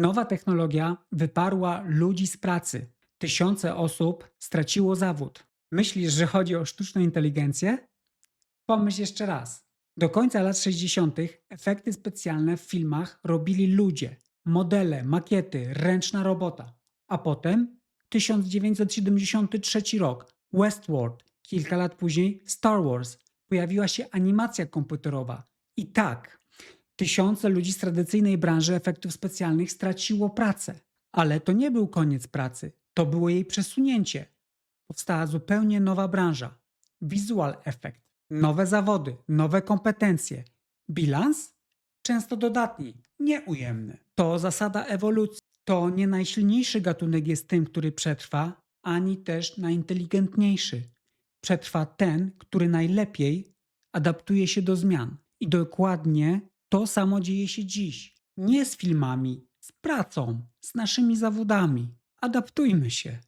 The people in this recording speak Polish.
Nowa technologia wyparła ludzi z pracy. Tysiące osób straciło zawód. Myślisz, że chodzi o sztuczną inteligencję? Pomyśl jeszcze raz. Do końca lat 60. efekty specjalne w filmach robili ludzie, modele, makiety, ręczna robota. A potem 1973 rok, Westworld, kilka lat później Star Wars, pojawiła się animacja komputerowa. I tak, tysiące ludzi z tradycyjnej branży efektów specjalnych straciło pracę. Ale to nie był koniec pracy, to było jej przesunięcie. Powstała zupełnie nowa branża visual effect. Nowe zawody, nowe kompetencje. Bilans? Często dodatni, nieujemny. To zasada ewolucji. To nie najsilniejszy gatunek jest tym, który przetrwa, ani też najinteligentniejszy. Przetrwa ten, który najlepiej adaptuje się do zmian. I dokładnie to samo dzieje się dziś. Nie z filmami, z pracą, z naszymi zawodami. Adaptujmy się.